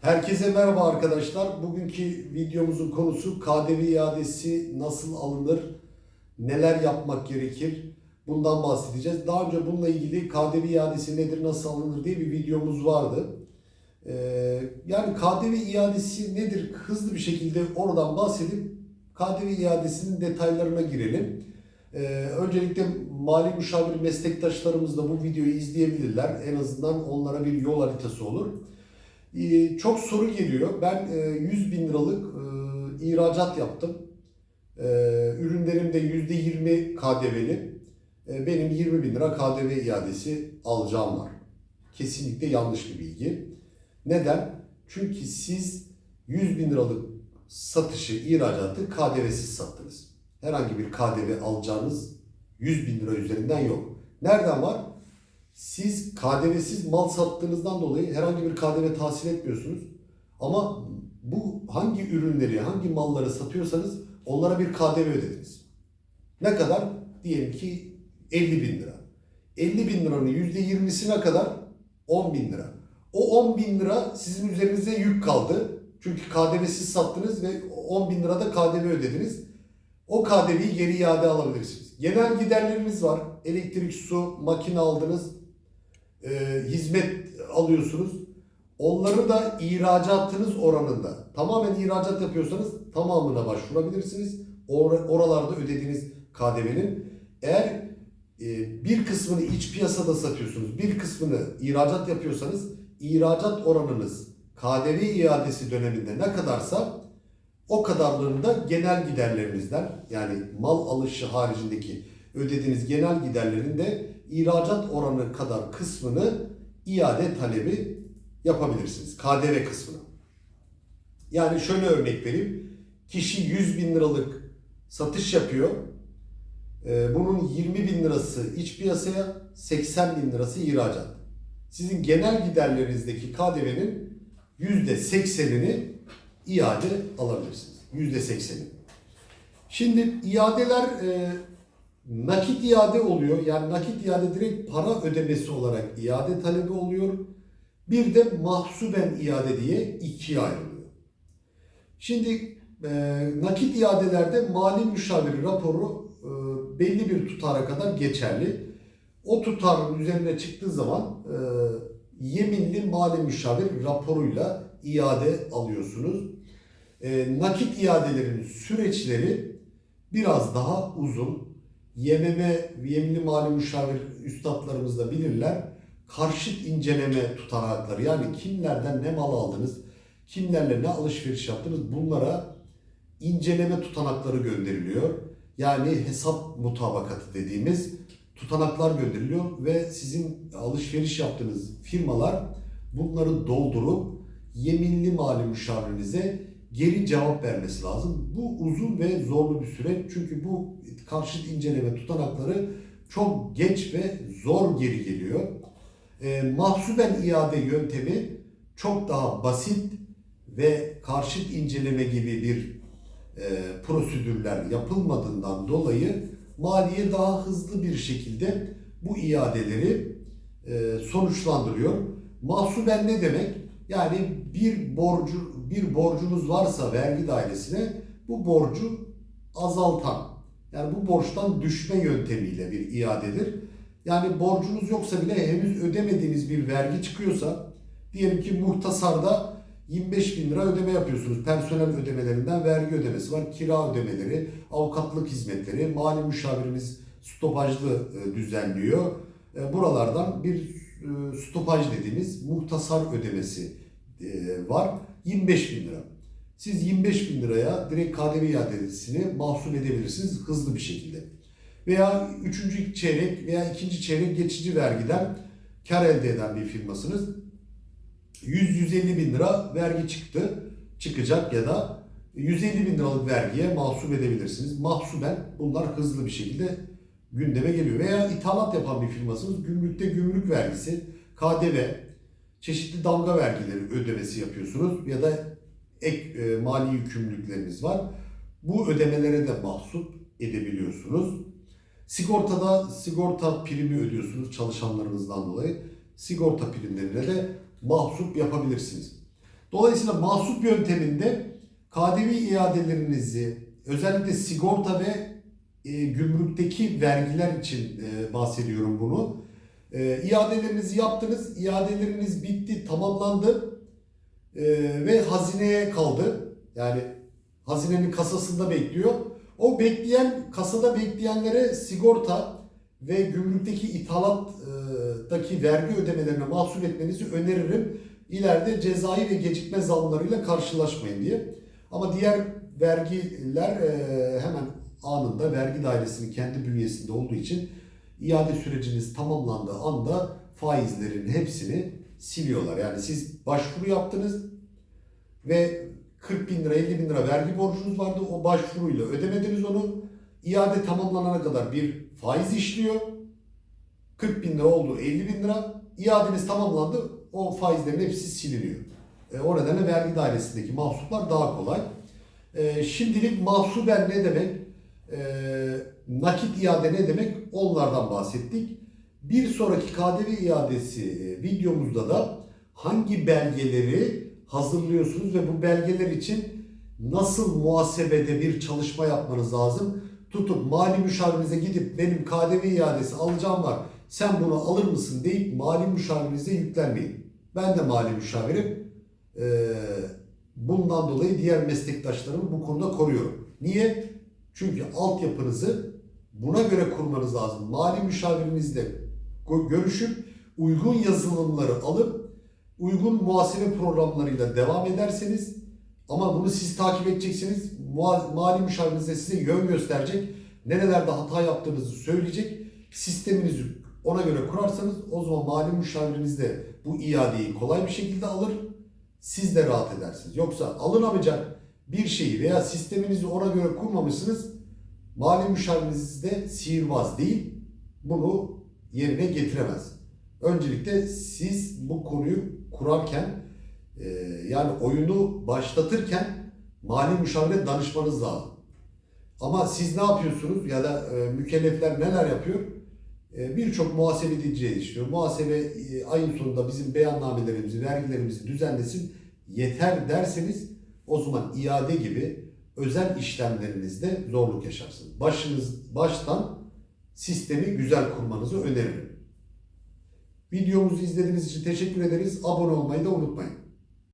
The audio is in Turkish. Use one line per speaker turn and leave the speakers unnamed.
Herkese merhaba arkadaşlar. Bugünkü videomuzun konusu KDV iadesi nasıl alınır, neler yapmak gerekir bundan bahsedeceğiz. Daha önce bununla ilgili KDV iadesi nedir, nasıl alınır diye bir videomuz vardı. Ee, yani KDV iadesi nedir hızlı bir şekilde oradan bahsedip KDV iadesinin detaylarına girelim. Ee, öncelikle mali müşavir meslektaşlarımız da bu videoyu izleyebilirler. En azından onlara bir yol haritası olur. Ee, çok soru geliyor. Ben e, 100 bin liralık e, ihracat yaptım. E, ürünlerim de %20 KDV'li. E, benim 20 bin lira KDV iadesi alacağım var. Kesinlikle yanlış bir bilgi. Neden? Çünkü siz 100 bin liralık satışı, ihracatı KDV'siz sattınız. Herhangi bir KDV alacağınız 100 bin lira üzerinden yok. Nereden var? Siz KDV'siz mal sattığınızdan dolayı herhangi bir KDV tahsil etmiyorsunuz. Ama bu hangi ürünleri, hangi malları satıyorsanız onlara bir KDV ödediniz. Ne kadar? Diyelim ki 50 bin lira. 50 bin liranın %20'sine kadar 10 bin lira. O 10 bin lira sizin üzerinize yük kaldı. Çünkü KDV'siz sattınız ve 10 bin lira da KDV ödediniz. O KDV'yi geri iade alabilirsiniz. Genel giderleriniz var. Elektrik, su, makine aldınız. E, hizmet alıyorsunuz. Onları da ihracatınız oranında. Tamamen ihracat yapıyorsanız tamamına başvurabilirsiniz. Or- oralarda ödediğiniz KDV'nin. Eğer e, bir kısmını iç piyasada satıyorsunuz, bir kısmını ihracat yapıyorsanız ihracat oranınız KDV iadesi döneminde ne kadarsa o kadarlarını da genel giderlerinizden yani mal alışı haricindeki ödediğiniz genel giderlerin de ihracat oranı kadar kısmını iade talebi yapabilirsiniz. KDV kısmını. Yani şöyle örnek vereyim. Kişi 100 bin liralık satış yapıyor. Ee, Bunun 20 bin lirası iç piyasaya, 80 bin lirası ihracat. Sizin genel giderlerinizdeki KDV'nin %80'ini iade alabilirsiniz. %80'i. Şimdi iadeler e, nakit iade oluyor. Yani nakit iade direkt para ödemesi olarak iade talebi oluyor. Bir de mahsuben iade diye ikiye ayrılıyor. Şimdi e, nakit iadelerde mali müşavir raporu e, belli bir tutara kadar geçerli. O tutarın üzerine çıktığı zaman e, yeminli mali müşavir raporuyla iade alıyorsunuz. E, nakit iadelerin süreçleri biraz daha uzun. YMM, yeminli mali müşavir üstadlarımız bilirler. Karşıt inceleme tutanakları yani kimlerden ne mal aldınız, kimlerle ne alışveriş yaptınız bunlara inceleme tutanakları gönderiliyor. Yani hesap mutabakatı dediğimiz tutanaklar gönderiliyor ve sizin alışveriş yaptığınız firmalar bunları doldurup yeminli mali müşavirinize geri cevap vermesi lazım. Bu uzun ve zorlu bir süreç çünkü bu karşıt inceleme tutanakları çok geç ve zor geri geliyor. E, mahsuben iade yöntemi çok daha basit ve karşıt inceleme gibi bir e, prosedürler yapılmadığından dolayı maliye daha hızlı bir şekilde bu iadeleri e, sonuçlandırıyor. Mahsuben ne demek? Yani bir borcu bir borcunuz varsa vergi dairesine bu borcu azaltan yani bu borçtan düşme yöntemiyle bir iadedir. Yani borcunuz yoksa bile henüz ödemediğiniz bir vergi çıkıyorsa diyelim ki muhtasarda 25 bin lira ödeme yapıyorsunuz. Personel ödemelerinden vergi ödemesi var. Kira ödemeleri, avukatlık hizmetleri, mali müşavirimiz stopajlı e, düzenliyor. E, Buralardan bir e, stopaj dediğimiz muhtasar ödemesi var. 25 bin lira. Siz 25 bin liraya direkt KDV iadesini mahsul edebilirsiniz hızlı bir şekilde. Veya 3. çeyrek veya 2. çeyrek geçici vergiden kar elde eden bir firmasınız. 100-150 bin lira vergi çıktı, çıkacak ya da 150 bin liralık vergiye mahsup edebilirsiniz. Mahsuben bunlar hızlı bir şekilde gündeme geliyor. Veya ithalat yapan bir firmasınız, gümrükte gümrük vergisi, KDV, çeşitli damga vergileri ödemesi yapıyorsunuz ya da ek e, mali yükümlülükleriniz var. Bu ödemelere de mahsup edebiliyorsunuz. Sigortada sigorta primi ödüyorsunuz çalışanlarınızdan dolayı. Sigorta primlerine de mahsup yapabilirsiniz. Dolayısıyla mahsup yönteminde KDV iadelerinizi özellikle sigorta ve e, gümrükteki vergiler için e, bahsediyorum bunu. E, iadelerinizi yaptınız, iadeleriniz bitti, tamamlandı e, ve hazineye kaldı. Yani hazinenin kasasında bekliyor. O bekleyen, kasada bekleyenlere sigorta ve gümrükteki ithalattaki vergi ödemelerine mahsul etmenizi öneririm. İleride cezai ve gecikme zamlarıyla karşılaşmayın diye. Ama diğer vergiler e, hemen anında vergi dairesinin kendi bünyesinde olduğu için iade süreciniz tamamlandığı anda faizlerin hepsini siliyorlar. Yani siz başvuru yaptınız ve 40 bin lira 50 bin lira vergi borcunuz vardı. O başvuruyla ödemediniz onu. İade tamamlanana kadar bir faiz işliyor. 40 bin lira oldu 50 bin lira. İadeniz tamamlandı. O faizlerin hepsi siliniyor. E, o nedenle vergi dairesindeki mahsuplar daha kolay. E, şimdilik mahsuben ne demek? E, nakit iade ne demek? Onlardan bahsettik. Bir sonraki KDV iadesi e, videomuzda da hangi belgeleri hazırlıyorsunuz ve bu belgeler için nasıl muhasebede bir çalışma yapmanız lazım? Tutup mali müşavirinize gidip benim KDV iadesi alacağım var sen bunu alır mısın deyip mali müşavirinize yüklenmeyin. Ben de mali müşavirim. Ee, bundan dolayı diğer meslektaşlarımı bu konuda koruyorum. Niye? Çünkü altyapınızı buna göre kurmanız lazım. Mali müşavirinizle gö- görüşüp uygun yazılımları alıp uygun muhasebe programlarıyla devam ederseniz ama bunu siz takip edeceksiniz. Mali müşaviriniz de size yön gösterecek. Nerelerde hata yaptığınızı söyleyecek. Sisteminizi ona göre kurarsanız o zaman mali müşaviriniz de bu iadeyi kolay bir şekilde alır. Siz de rahat edersiniz. Yoksa alınamayacak bir şeyi veya sisteminizi ona göre kurmamışsınız. Mali müşaviriniz de sihirbaz değil. Bunu yerine getiremez. Öncelikle siz bu konuyu kurarken e, yani oyunu başlatırken mali müşavire danışmanız lazım. Ama siz ne yapıyorsunuz ya da e, mükellefler neler yapıyor? E, Birçok muhasebe ediciye işliyor. Muhasebe e, ayın sonunda bizim beyannamelerimizi, vergilerimizi düzenlesin yeter derseniz o zaman iade gibi özel işlemlerinizde zorluk yaşarsınız. Başınız baştan sistemi güzel kurmanızı öneririm. Videomuzu izlediğiniz için teşekkür ederiz. Abone olmayı da unutmayın.